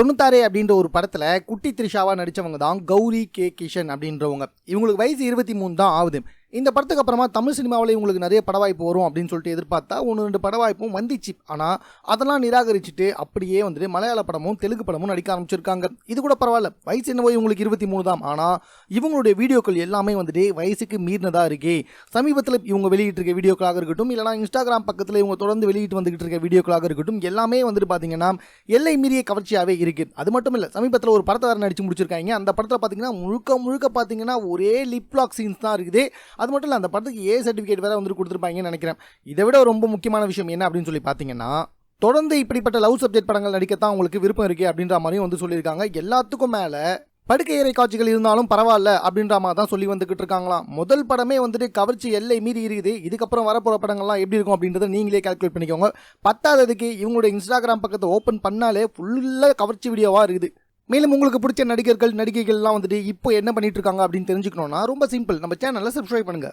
தொண்ணூத்தாறு அப்படின்ற ஒரு படத்தில் குட்டி த்ரிஷாவாக நடித்தவங்க தான் கௌரி கே. கிஷன் அப்படின்றவங்க. இவங்களுக்கு வயசு இருபத்தி மூணு தான் ஆகுது. இந்த படத்துக்கு அப்புறமா தமிழ் சினிமாவில் இவங்களுக்கு நிறைய பட வாய்ப்பு வரும் அப்படின்னு சொல்லிட்டு எதிர்பார்த்தா ஒன்று ரெண்டு பட வாய்ப்பும் வந்துச்சு. ஆனால் அதெல்லாம் நிராகரிச்சுட்டு அப்படியே வந்துட்டு மலையாள படமும் தெலுங்கு படமும் நடிக்க ஆரம்பிச்சிருக்காங்க. இது கூட பரவாயில்ல. வயசு என்னவோ இவங்களுக்கு இருபத்தி மூணு தான். ஆனால் இவங்களுடைய வீடியோக்கள் எல்லாமே வந்துட்டு வயசுக்கு மீறினதாக இருக்கே. சமீபத்தில் இவங்க வெளியிட்டிருக்க வீடியோக்களாக இருக்கட்டும் இல்லைனா இன்ஸ்டாகிராம் பக்கத்தில் இவங்க தொடர்ந்து வெளியிட்டு வந்துகிட்டு இருக்க வீடியோக்களாக இருக்கட்டும் எல்லாமே வந்துட்டு பார்த்தீங்கன்னா எல்லை மீறிய கவர்ச்சியாகவே இருக்குது அது மட்டும் இல்லை சமீபத்தில் ஒரு படத்தை வேறு நடிச்சு முடிச்சிருக்காங்க. அந்த படத்தில் பார்த்தீங்கன்னா முழுக்க முழுக்க பார்த்தீங்கன்னா ஒரே லிப்லாக் சீன்ஸ் தான் இருக்குது. அது மட்டும் இல்லை அந்த படத்துக்கு ஏ சர்டிஃபிகேட் வேறு வந்துட்டு கொடுத்துருப்பாங்கன்னு நினைக்கிறேன். இதை விட ரொம்ப முக்கியமான விஷயம் என்ன அப்படின்னு சொல்லி பார்த்தீங்கன்னா தொடர்ந்து இப்படிப்பட்ட லவ் சப்ஜெக்ட் படங்கள் நடிக்கத்தான் உங்களுக்கு விருப்பம் இருக்கு அப்படின்ற மாதிரியும் வந்து சொல்லியிருக்காங்க. எல்லாத்துக்கும் மேலே படுக்கை அறை காட்சிகள் இருந்தாலும் பரவாயில்ல அப்படின்ற மாதிரி தான் சொல்லி வந்துக்கிட்டு இருக்காங்களாம். முதல் படமே வந்துட்டு கவர்ச்சி எல்லை மீறி இருக்குது. இதுக்கப்புறம் வரப்போகிற படங்கள்லாம் எப்படி இருக்கும் அப்படின்றத நீங்களே கால்குலேட் பண்ணிக்கோங்க. பத்தாததுக்கு இவங்களுடைய இன்ஸ்டாகிராம் பக்கத்தை ஓப்பன் பண்ணாலே ஃபுல்லாக கவர்ச்சி வீடியோவாக இருக்குது. மேலும் உங்களுக்கு பிடிச்ச நடிகர்கள் நடிகைகள்லாம் வந்துட்டு இப்போ என்ன பண்ணிட்டு இருக்காங்க அப்படின்னு தெரிஞ்சுக்கணும்னா ரொம்ப சிம்பிள் நம்ம சேனலை சப்ஸ்கிரைப் பண்ணுங்க.